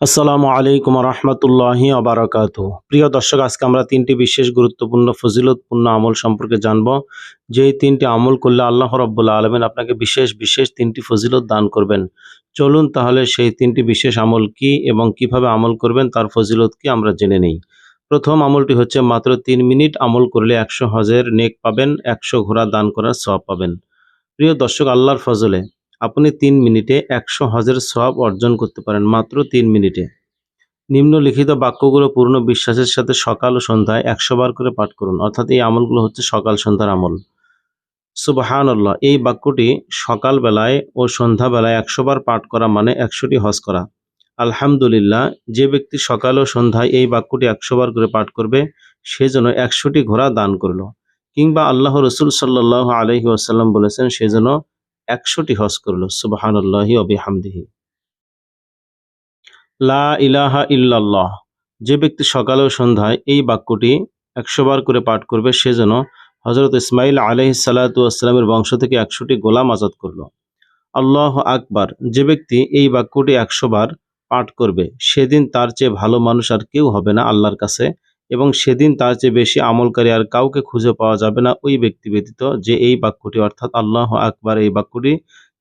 আসসালামু আলাইকুম রহমতুল্লাহি আবরাকাত প্রিয় দর্শক, আজকে আমরা তিনটি বিশেষ গুরুত্বপূর্ণ, ফজিলতপূর্ণ আমল সম্পর্কে জানব। যেই তিনটি আমল করলে আল্লাহ রব্বুল্লা আলমিন আপনাকে বিশেষ বিশেষ তিনটি ফজিলত দান করবেন। চলুন তাহলে সেই তিনটি বিশেষ আমল কি এবং কীভাবে আমল করবেন তার ফজিলত কি আমরা জেনে নেই। প্রথম আমলটি হচ্ছে মাত্র তিন মিনিট আমল করলে একশো হজের নেক পাবেন, একশো ঘোড়া দান করার সব পাবেন। প্রিয় দর্শক, আল্লাহর ফজলে আপনি তিন মিনিটে একশো হজের সব অর্জন করতে পারেন, মাত্র তিন মিনিটে। নিম্নলিখিত বাক্যগুলো পূর্ণ বিশ্বাসের সাথে সকাল ও সন্ধ্যায় একশো বার করে পাঠ করুন, অর্থাৎ এই আমলগুলো হচ্ছে সকাল সন্ধ্যার আমল। সুবাহানল্লাহ, এই বাক্যটি সকালবেলায় ও সন্ধ্যাবেলায় একশো বার পাঠ করা মানে একশোটি হজ করা। আলহামদুলিল্লাহ, যে ব্যক্তি সকাল ও সন্ধ্যায় এই বাক্যটি একশো বার করে পাঠ করবে, সে যেন একশোটি ঘোড়া দান করল। কিংবা আল্লাহ রসুল সাল্লাহ আলহি আসাল্লাম বলেছেন, সে যেন একশোটি হজ করল, সুবাহানুল্লাহি অবিহামদিহি লা ইলাহা ইল্লাল্লাহ। যে ব্যক্তি সকাল ও সন্ধ্যায় এই বাক্যটি একশো বার করে পাঠ করবে, সে যেন হজরত ইসমাইল আলহ সালাতামের বংশ থেকে একশোটি গোলাম আজাদ করল। আল্লাহ আকবার। যে ব্যক্তি এই বাক্যটি একশো বার পাঠ করবে, সেদিন তার চেয়ে ভালো মানুষ আর কেউ হবে না আল্লাহর কাছে। এবং সেদিন তার চেয়ে বেশি আমলকারী আর কাউকে খুঁজে পাওয়া যাবে না ওই ব্যক্তি ব্যতীত যে এই বাক্যটি, অর্থাৎ আল্লাহ আকবার, এই বাক্যটি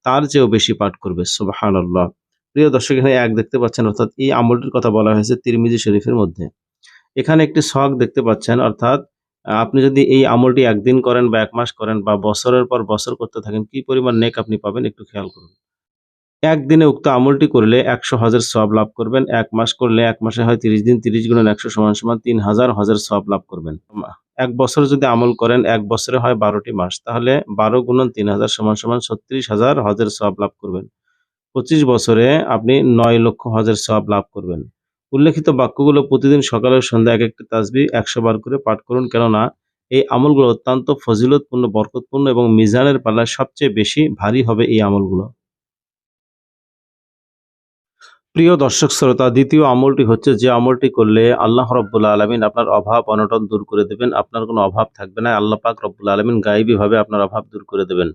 তার চেয়েও বেশি পাঠ করবে। সুবাহান আল্লাহ প্রিয় দর্শক, এখানে এক দেখতে পাচ্ছেন, অর্থাৎ এই আমলটির কথা বলা হয়েছে তিরমিজি শরীফের মধ্যে। এখানে একটি শখ দেখতে পাচ্ছেন, অর্থাৎ আপনি যদি এই আমলটি একদিন করেন বা এক মাস করেন বা বছরের পর বছর করতে থাকেন, কি পরিমাণ নেক আপনি পাবেন একটু খেয়াল করুন। একদিনে উক্ত আমলটি করলে একশো হাজার সব লাভ করবেন, এক মাস করলে এক মাসে হয় তিরিশ দিন, তিরিশ গুণন একশো সমান সমান তিন হাজার হাজার সব লাভ করবেন। এক বছর যদি আমল করেন, এক বছরে হয় বারোটি মাস, তাহলে বারো গুণন তিন হাজার সমান সমান ছত্রিশ হাজার হজের সব লাভ করবেন। পঁচিশ বছরে আপনি নয় লক্ষ হজের সব লাভ করবেন। উল্লেখিত বাক্যগুলো প্রতিদিন সকালে সন্ধ্যা এক একটি তাসবি একশো বার করে পাঠ করুন, কেননা এই আমলগুলো অত্যন্ত ফজিলতপূর্ণ, বরকতপূর্ণ এবং মিজানের পাল্লায় সবচেয়ে বেশি ভারী হবে এই আমলগুলো। প্রিয় দর্শক শ্রোতা, দ্বিতীয় আমলটি হচ্ছে যে আমলটি করলে আল্লাহ রব্বুল্লা আলমিন আপনার অভাব, অনটন দূর করে দেবেন। আপনার কোনো অভাব থাকবে না। আল্লাহ পাক রব্বুল্লা আলমিন গায়েবীভাবে আপনার অভাব দূর করে দেবেন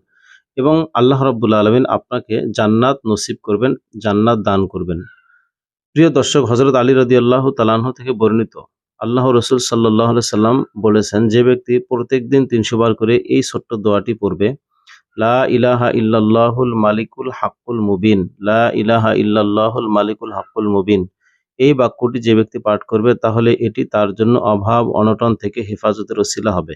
এবং আল্লাহ রব্বুল্লা আলমিন আপনাকে জান্নাত নসিব করবেন, জান্নাত দান করবেন। প্রিয় দর্শক হজরত আলী রদি আল্লাহ তালাহ থেকে বর্ণিত আল্লাহ রসুল সাল্লাহ সাল্লাম বলেছেন, যে ব্যক্তি প্রত্যেক দিন তিনশো বার করে এই ছোট্ট দোয়াটি পড়বে লা ইলাহা ইল্লাল্লাহুল মালিকুল হাক্কুল মুবিন। লা ইলাহা ইল্লাল্লাহুল মালিকুল হাক্কুল মুবিন। এই বাক্যটি যে ব্যক্তি পাঠ করবে, তাহলে এটি তার জন্য অভাব, অনটন থেকে হেফাজতের ওসিলা হবে।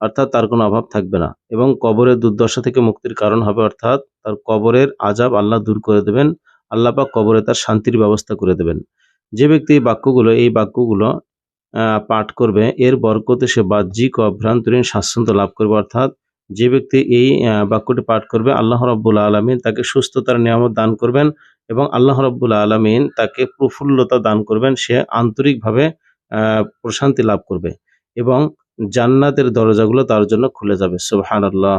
অর্থাৎ তার কোনো অভাব থাকবে না। এবং কবরের দুর্দশা থেকে মুক্তির কারণ হবে, অর্থাৎ তার কবরের আজাব আল্লাহ দূর করে দেবেন। আল্লাহ পাক কবরে তার শান্তির ব্যবস্থা করে দেবেন। যে ব্যক্তি এই বাক্যগুলো এই বাক্যগুলো পাঠ করবে, এর বরকতে সে বাহ্যিক অভ্রান্তরীণ স্বাচ্ছন্দ্য লাভ করবে, অর্থাৎ যে ব্যক্তি এই বাক্যটি পাঠ করবে, আল্লাহ রব্বুল আলমিন তাকে সুস্থতার নিয়ামত দান করবেন এবং আল্লাহ রব্বুল আলমিন তাকে প্রফুল্লতা দান করবেন, সে আন্তরিকভাবে প্রশান্তি লাভ করবে এবং জান্নাতের দরজাগুলো তার জন্য খুলে যাবে। সুবহান আল্লাহ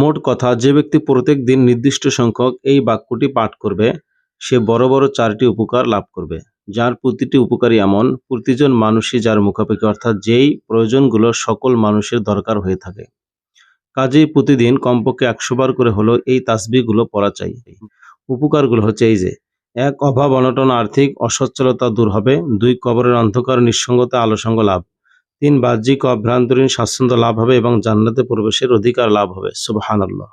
মোট কথা, যে ব্যক্তি প্রত্যেক দিন নির্দিষ্ট সংখ্যক এই বাক্যটি পাঠ করবে, সে বড় বড় চারটি উপকার লাভ করবে। যার প্রতিটি উপকারী এমন, প্রতিজন মানুষই যার মুখাপেক্ষি, অর্থাৎ যেই প্রয়োজনগুলো সকল মানুষের দরকার হয়ে থাকে। কাজেই প্রতিদিন কমপক্ষে একশো বার করে হলো এই তাসবিগুলো পড়া চাই। উপকারগুলো হচ্ছে এই যে, এক, অভাব, অনটন, আর্থিক অসচ্ছলতা দূর হবে। দুই, কবরের অন্ধকার, নিঃসঙ্গতা, আলোসঙ্গ লাভ। তিন, বাহ্যিক, অভ্রান্তরীণ স্বাচ্ছন্দ্য লাভ হবে এবং জান্নাতে প্রবেশের অধিকার লাভ হবে। সুবাহান আল্লাহ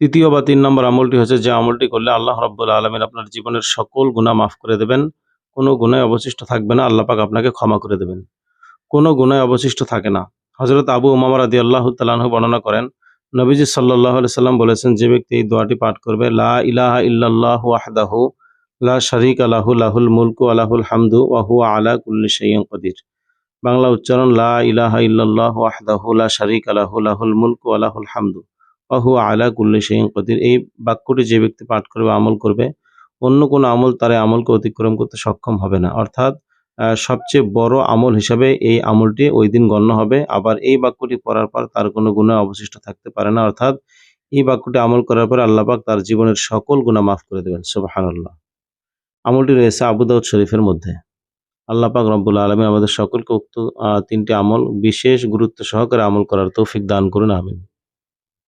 তৃতীয় বা তিন নম্বর আমলটি হচ্ছে যে আমলটি করলে আল্লাহ রব্বুল আলমিন আপনার জীবনের সকল গুণা মাফ করে দেবেন। কোনো গুণায় অবশিষ্ট থাকবে না, আল্লাহ পাক আপনাকে ক্ষমা করে দেবেন। কোনো গুণায় অবশিষ্ট থাকে না। হজরত আবু উমামার আদি আল্লাহ তালাহ বর্ণনা করেন, নবীজি সাল্লাহ সাল্লাম বলেছেন, যে ব্যক্তি এই দোয়াটি পাঠ করবে, লা ইলাহা ইল্লাল্লাহু আহদাহু লা শরিক আলাহু লাহুল মুলকু আলাহুল হামদু ওয়াহু আলা কুল্লি শাইইন কদির। বাংলা উচ্চারণ, লা ইলাহা ইল্লাল্লাহু আহদাহু লা শরিক আলাহু লাহুল মুলকু আলাহুল হামদু। ওয়াহু আলা কুল্লি শাইইন কদির। এই বাক্যটি যে ব্যক্তি পাঠ করবে আমল করবে, অন্য কোনো আমল তার আমলকে অতিক্রম করতে সক্ষম হবে না। অর্থাৎ সবচেয়ে বড় আমল হিসাবে এই আমলটি ওই দিন গণ্য হবে। আবার এই বাক্যটি পড়ার পর তার কোনো গুণা অবশিষ্ট থাকতে পারে না। অর্থাৎ, এই বাক্যটি আমল করার পর আল্লাপাক তার জীবনের সকল গুণা মাফ করে দেবেন। সুবাহান্লাহ আমলটি রয়েছে আবুদাউদ শরীফের মধ্যে। আল্লাপাক রব্বুল আলমী আমাদের সকলকে উক্ত তিনটি আমল বিশেষ গুরুত্ব সহকারে আমল করার তৌফিক দান করুন, আমিন।